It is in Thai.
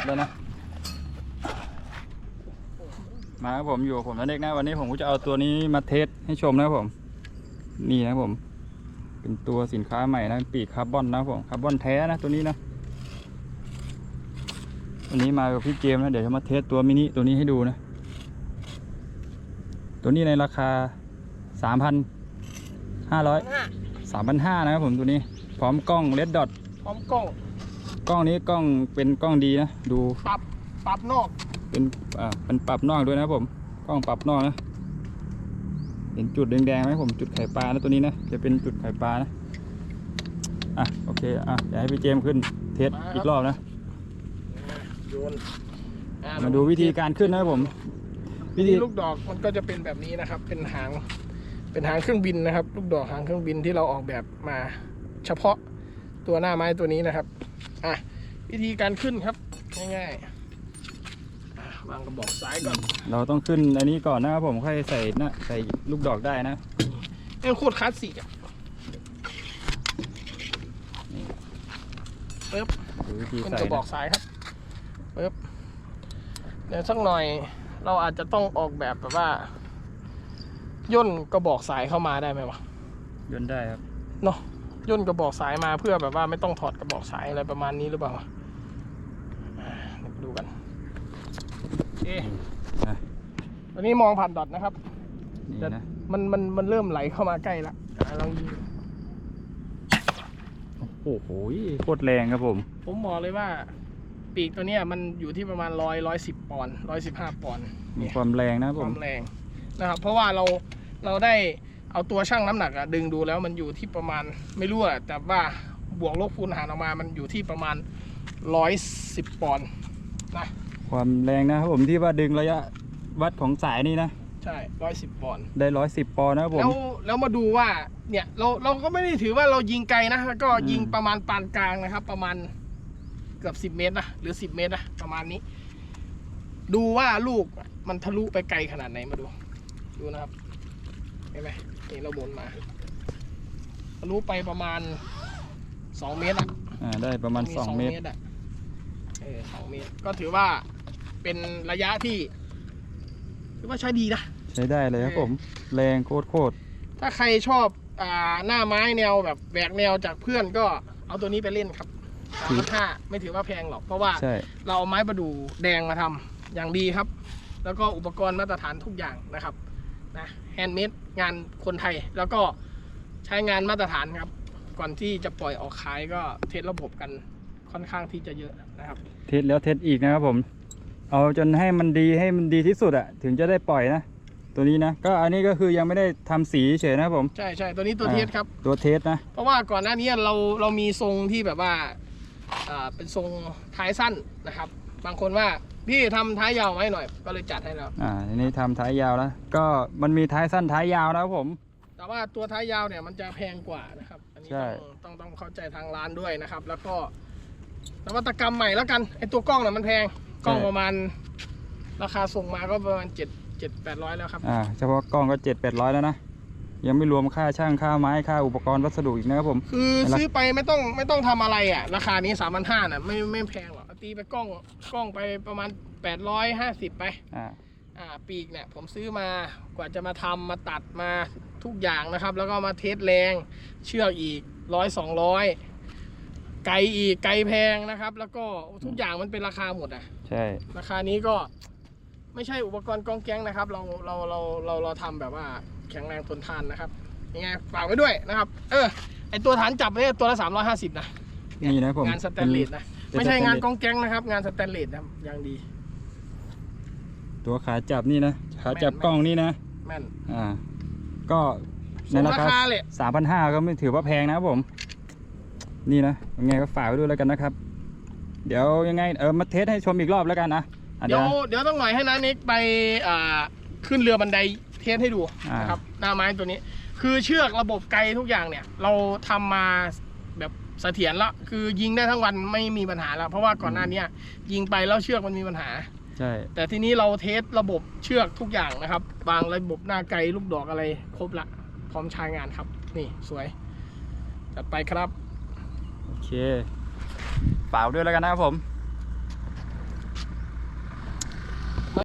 สแล้วนะ มาครับผมอยู่กับผมนันเด็กนะวันนี้ผมก็จะเอาตัวนี้มาเทสให้ชมนะครับผม นี่นะครับผม เป็นตัวสินค้าใหม่นะปีกคาร์บอนนะครับผมคาร์บอนแท้นะตัวนี้นะวันนี้มากับพี่เกมนะเดี๋ยวจะมาเทสตัวมินิตัวนี้ให้ดูนะ ตัวนี้ในราคาสามพันห้าร้อยห้าสามพันห้านะครับผมตัวนี้ พร้อมกล้องเลดดอทพร้อมกล้อง กล้องนี้กล้องเป็นกล้องดีนะ ดูปรับปรับนอก เป็นอ่าเป็นปรับนอกด้วยนะครับผมกล้องปรับนอกนะเห็นจุดแดงๆไหมผมจุดไข่ปลานะตัวนี้นะจะเป็นจุดไข่ปลานะอะโอเคอะเดี๋ยวให้พี่เจมส์ขึ้นเทสอีกรอบนะโยนอ่มาดูวิธีการขึ้นนะครับผม วิธีลูกดอกมันก็จะเป็นแบบนี้นะครับ เป็นหาง เป็นหางเครื่องบินนะครับ ลูกดอกหางเครื่องบินที่เราออกแบบมา เฉพาะตัวหน้าไม้ตัวนี้นะครับ อะวิธีการขึ้นครับ ง่ายๆอะวางกระบอกซ้ายก่อนเราต้องขึ้นอันนี้ก่อนนะครับผมค่อยใส่นะใส่ลูกดอกได้นะเอ้ยโคตรคลาสสิกอะปึ๊บดูวิธีเป็นใส่กระบอนะกซ้ายครับปึ๊บเดี๋ยวสักหน่อยเราอาจจะต้องออกแบบแบบว่าย่นกระบอกสายเข้ามาได้ไหมวะยนต์ได้ครับ เนาะ ย่นกระบอกสายมาเพื่อแบบว่าไม่ต้องถอดกระบอกสายอะไรประมาณนี้หรือเปล่าอ่าเดี๋ยวดูกันโอเคนะตอนนี้มองผ่านดอทนะครับนี่นะมันมันมันเริ่มไหลเข้ามาใกล้ละอะลองยิงโอ้โหโคตรแรงครับผม ผมบอกเลยว่า ปีกตัวเนี้ยมันอยู่ที่ประมาณร้อยร้อยสิบปอนด์ร้อยสิบห้าปอนด์มีเนี่ยความแรงนะครับคผมวามแรงนะครับ เพราะว่าเราเราได้ เอาตัวช่างน้ำหนักอะดึงดูแล้วมันอยู่ที่ประมาณไม่รู้อะแต่ว่าบวกลบคูณหารออกมา มันอยู่ที่ประมาณร้อยสิบปอนด์นะความแรงนะครับผมที่ว่าดึงระยะวัดของสายนี่นะใช่ร้อยสิบปอนด์ได้ร้อยสิบปอนด์นะครับผมแล้วแล้วมาดูว่าเนี่ยเราเราก็ไม่ได้ถือว่าเรายิงไกลนะแล้วก็ยิงอืมประมาณปานกลางนะครับ ประมาณเกือบสิบเมตรนะหรือสิบเมตรนะประมาณนี้ ดูว่าลูกมันทะลุไปไกลขนาดไหนมาดู ดูนะครับ เห็นไหมนี่เราหมุนมาทะลุไปประมาณสองเมตรอะอ่าได้ประมาณสองเมตรอะเออสองเมตร ก็ถือว่าเป็นระยะที่ถือว่าใช้ดีนะ ใช้ได้เลยครับผม แรงโคตรโคตรถ้าใครชอบอ่าหน้าไม้แนวแบบแหวกแนวจากเพื่อนก็เอาตัวนี้ไปเล่นครับสามพันห้าไม่ถือว่าแพงหรอกเพราะว่าใช่เราเอาไม้ประดู่แดงมาทำอย่างดีครับ แล้วก็อุปกรณ์มาตรฐานทุกอย่างนะครับ นะแฮนด์เมดงานคนไทย แล้วก็ใช้งานมาตรฐานครับ ก่อนที่จะปล่อยออกขายก็เทสระบบกันค่อนข้างที่จะเยอะนะครับ เทสแล้วเทสอีกนะครับผม เอาจนให้มันดีให้มันดีที่สุดอะถึงจะได้ปล่อยนะ ตัวนี้นะ ก็อันนี้ก็คือยังไม่ได้ทำสีเฉยนะครับผม ใช่ใช่ตัวนี้ตัวอ่าเทสครับ ตัวเทสนะ เพราะว่าก่อนหน้านี้เราเรามีทรงที่แบบว่าอ่าเป็นทรงท้ายสั้นนะครับ บางคนว่า พี่ทำท้ายยาวไว้หน่อย ก็เลยจัดให้แล้ว อ่าอันนี้ทำท้ายยาวแล้วก็มันมีท้ายสั้นท้ายยาวนะครับผม แต่ว่าตัวท้ายยาวเนี่ยมันจะแพงกว่านะครับ อันนี้ใช่ ต้องต้องต้องเข้าใจทางร้านด้วยนะครับ แล้วก็นวัตกรรมใหม่แล้วกันไอตัวกล้องเนี่ยมันแพงกล้องประมาณ ราคาส่งมาก็ประมาณเจ็ดเจ็ดแปดร้อยแล้วครับ อ่าเฉพาะกล้องก็เจ็ดแปดร้อยแล้วนะ ยังไม่รวมค่าช่างค่าไม้ค่าอุปกรณ์วัสดุอีกนะครับผม คือแล้วซื้อไปไม่ต้องไม่ต้องทำอะไรอะ ราคานี้สามพันห้าน่ะไม่ไม่แพงหรอกตีไปกล้องกล้องไปประมาณแปดร้อยห้าสิบไปอ่าอ่าปีกเนี่ยผมซื้อมากว่าจะมาทำมาตัดมาทุกอย่างนะครับ แล้วก็มาเทสแรงเชือกอีกร้อยสองร้อยไกลอีกไกลแพงนะครับ แล้วก็ทุกอย่างมันเป็นราคาหมดอะ ใช่ ราคานี้ก็ ไม่ใช่อุปกรณ์กองแก๊งนะครับ เราเราเราเราเราทำแบบว่าแข็งแรงทนทานนะครับยังไงฝากไว้ด้วยนะครับ เออไอตัวฐานจับเนี่ยตัวละสามร้อยห้าสิบนะนี่นะผมงานสแตนเลสนะเป็นไม่ใช่สแตนเลสงานกองแก๊งนะครับ งานสแตนเลสนะครับอย่างดี ตัวขาจับนี่นะขาจับแม่น กล้องนี่นะแม่น อ่า ก็ในสมราราคาคาเลยสามพันห้าก็ไม่ถือว่าแพงนะครับผม นี่นะยังไงก็ฝากไว้ด้วยแล้วกันนะครับ เดี๋ยวยังไงเออมาเทสให้ชมอีกรอบแล้วกันนะ อะเดี๋ยวเดี๋ยวต้องหน่อยให้นานิกไปอ่าขึ้นเรือบันไดเทสให้ดูอ่านนะครับหน้าไม้ตัวนี้ คือเชือกระบบไกลทุกอย่างเนี่ย เราทำมาแบบเสถียรแล้วคือยิงได้ทั้งวันไม่มีปัญหาแล้ว เพราะว่าก่อนหน้าเนี้ยยิงไปแล้วเชือกมันมีปัญหา ใช่ แต่ทีนี้เราเทสระบบเชือกทุกอย่างนะครับวางระบบหน้าไกลลูกดอกอะไรครบละพร้อมใช้งานครับ นี่สวยจัดไปครับ โอเคฝากด้วยแล้วกันนะครับผม